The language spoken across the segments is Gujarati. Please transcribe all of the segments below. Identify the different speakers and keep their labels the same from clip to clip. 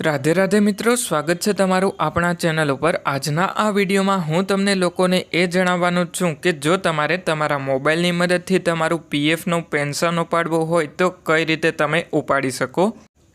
Speaker 1: રાધે રાધે મિત્રો, સ્વાગત છે તમારું આપણા ચેનલ ઉપર. આજના આ વિડીયોમાં હું તમને લોકોને એ જણાવવાનું છું કે જો તમારે તમારા મોબાઈલની મદદથી તમારું પીએફનું પેન્શન ઉપાડવું હોય તો કઈ રીતે તમે ઉપાડી શકો?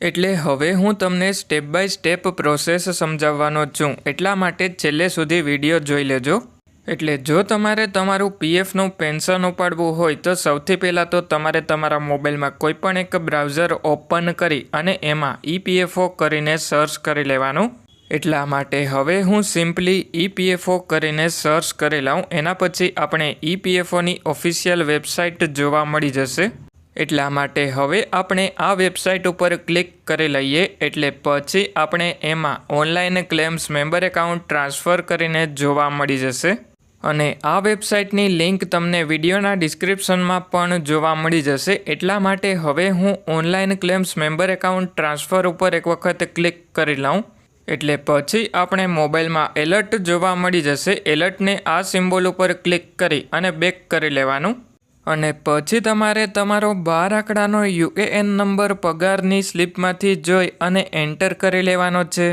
Speaker 1: એટલે હવે હું તમને સ્ટેપ બાય સ્ટેપ પ્રોસેસ સમજાવવાનો છું. એટલા માટે છેલ્લે સુધી વીડિયો જોઈ લેજો. એટલે જો તમારે તમારું પીએફનું પેન્શન ઉપાડવું હોય તો સૌથી પહેલાં તો તમારે તમારા મોબાઈલમાં કોઈ પણ એક બ્રાઉઝર ઓપન કરી અને એમાં ઈપીએફઓ કરીને સર્ચ કરી લેવાનું. એટલા માટે હવે હું સિમ્પલી ઈપીએફઓ કરીને સર્ચ કરી લઉં, એના પછી આપણે ઈપીએફઓની ઓફિશિયલ વેબસાઇટ જોવા મળી જશે. એટલા માટે હવે આપણે આ વેબસાઇટ ઉપર ક્લિક કરી લઈએ, એટલે પછી આપણે એમાં online claims member account transfer કરીને જોવા મળી જશે. અને આ વેબસાઇટની લિંક તમને વિડીયોના ડિસ્ક્રિપ્શનમાં પણ જોવા મળી જશે. એટલા માટે હવે હું online claims member account transfer ઉપર એક વખત ક્લિક કરી લઉં. એટલે પછી આપણે મોબાઈલમાં એલર્ટ જોવા મળી જશે. એલર્ટને આ સિમ્બોલ ઉપર ક્લિક કરી અને બેક કરી લેવાનું. અને પછી તમારે તમારો બાર આંકડાનો યુએએન નંબર પગારની સ્લિપમાંથી જોઈ અને એન્ટર કરી લેવાનો છે.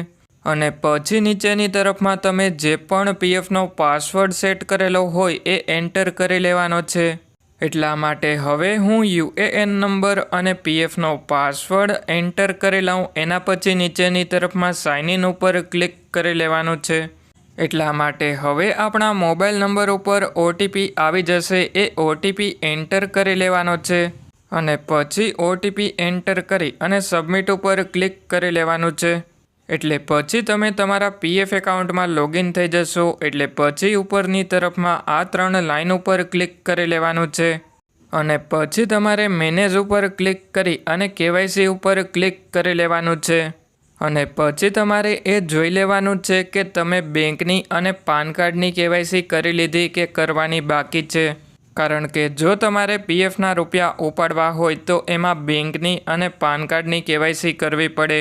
Speaker 1: અને પછી નીચેની તરફમાં તમે જે પણ પીએફનો પાસવર્ડ સેટ કરેલો હોય એ એન્ટર કરી લેવાનો છે. એટલા માટે હવે હું યુએએન નંબર અને પીએફનો પાસવર્ડ એન્ટર કરી લઉં, એના પછી નીચેની તરફમાં સાઇન ઇન ઉપર ક્લિક કરી લેવાનું છે. એટલા માટે હવે આપણા મોબાઈલ નંબર ઉપર ઓટીપી આવી જશે, એ ઓટીપી એન્ટર કરી લેવાનો છે. અને પછી ઓટીપી એન્ટર કરી અને સબમિટ ઉપર ક્લિક કરી લેવાનું છે. એટલે પછી તમે તમારા પીએફ એકાઉન્ટમાં લોગિન થઈ જશો, એટલે પછી ઉપરની તરફમાં આ ત્રણ લાઇન ઉપર ક્લિક કરી લેવાનું છે. અને પછી તમારે મેનેજ ઉપર ક્લિક કરી અને કેવાયસી ઉપર ક્લિક કરી લેવાનું છે. અને પછી તમારે એ જોઈ લેવાનું છે કે તમે બેંકની અને પાન કાર્ડની કેવાયસી કરી લીધી કે કરવાની બાકી છે. કારણ કે જો તમારે પીએફના રૂપિયા ઉપાડવા હોય તો એમાં બેંકની અને પાન કાર્ડની કેવાયસી કરવી પડે.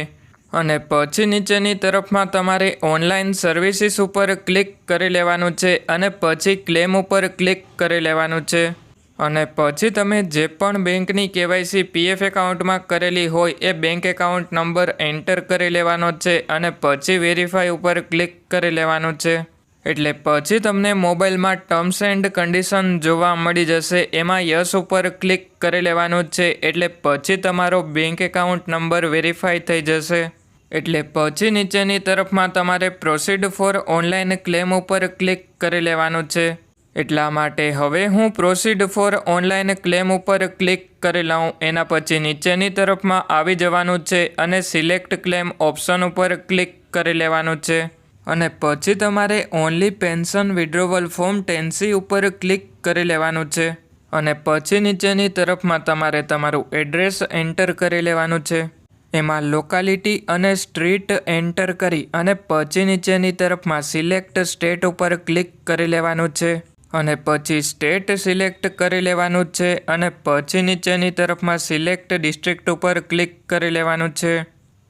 Speaker 1: અને પછી નીચેની તરફમાં તમારે ઓનલાઈન સર્વિસીસ ઉપર ક્લિક કરી લેવાનું છે અને પછી ક્લેમ ઉપર ક્લિક કરી લેવાનું છે. અને પછી તમે જે પણ બેંકની કેવાયસી પીએફ એકાઉન્ટમાં કરેલી હોય એ બેંક એકાઉન્ટ નંબર એન્ટર કરી લેવાનો છે અને પછી વેરીફાઈ ઉપર ક્લિક કરી લેવાનું છે. એટલે પછી તમને મોબાઈલમાં ટર્મ્સ એન્ડ કન્ડિશન જોવા મળી જશે, એમાં યસ ઉપર ક્લિક કરી લેવાનું છે, એટલે પછી તમારો બેંક એકાઉન્ટ નંબર વેરીફાઈ થઈ જશે. એટલે પછી નીચેની તરફમાં તમારે પ્રોસીડ ફોર ઓનલાઈન ક્લેમ ઉપર ક્લિક કરી લેવાનું છે. એટલા માટે હવે હું પ્રોસીડ ફોર ઓનલાઈન ક્લેમ ઉપર ક્લિક કરી લઉં. એના પછી નીચેની તરફમાં આવી જવાનું છે અને સિલેક્ટ ક્લેમ ઓપ્શન ઉપર ક્લિક કરી લેવાનું છે. અને પછી તમારે only pension withdrawal form ten C ઉપર ક્લિક કરી લેવાનું છે. અને પછી નીચેની તરફમાં તમારે તમારું એડ્રેસ એન્ટર કરી લેવાનું છે. એમાં લોકાલિટી અને સ્ટ્રીટ એન્ટર કરી અને પછી નીચેની તરફમાં સિલેક્ટ સ્ટેટ ઉપર ક્લિક કરી લેવાનું છે. અને પછી સ્ટેટ સિલેક્ટ કરી લેવાનું છે અને પછી નીચેની તરફમાં સિલેક્ટ ડિસ્ટ્રિક્ટ ઉપર ક્લિક કરી લેવાનું છે.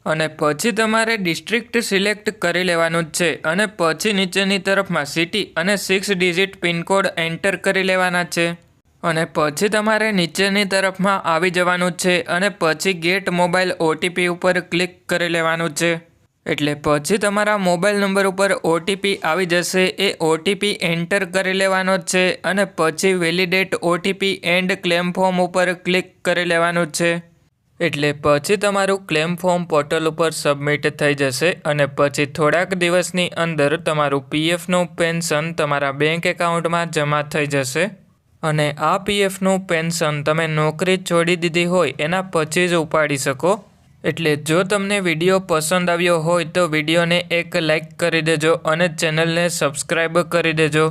Speaker 1: અને પછી તમારે ડિસ્ટ્રિક્ટ સિલેક્ટ કરી લેવાનું જ છે અને પછી નીચેની તરફમાં સિટી અને સિક્સ ડિજિટ પિનકોડ એન્ટર કરી લેવાના છે. અને પછી તમારે નીચેની તરફમાં આવી જવાનું છે અને પછી ગેટ મોબાઈલ ઓટીપી ઉપર ક્લિક કરી લેવાનું છે. એટલે પછી તમારા મોબાઈલ નંબર ઉપર ઓટીપી આવી જશે, એ ઓટીપી એન્ટર કરી લેવાનો છે અને પછી validate OTP and claim form ઉપર ક્લિક કરી લેવાનું છે. એટલે પછી તમારું ક્લેમ ફોર્મ પોર્ટલ ઉપર સબમિટ થઈ જશે અને પછી થોડાક દિવસની અંદર તમારું પીએફનું પેન્શન તમારા બેંક એકાઉન્ટમાં જમા થઈ જશે. અને આ પીએફનું પેન્શન તમે નોકરી છોડી દીધી હોય, એના પછી જ ઉપાડી શકો. એટલે જો તમને વીડિયો પસંદ આવ્યો હોય, તો વિડીયોને એક લાઈક કરી દેજો અને ચેનલને સબસ્ક્રાઈબ કરી દેજો.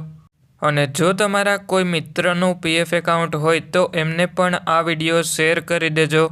Speaker 1: અને જો તમારા કોઈ મિત્રનું પીએફ એકાઉન્ટ હોય, તો એમને પણ આ વીડિયો શેર કરી દેજો.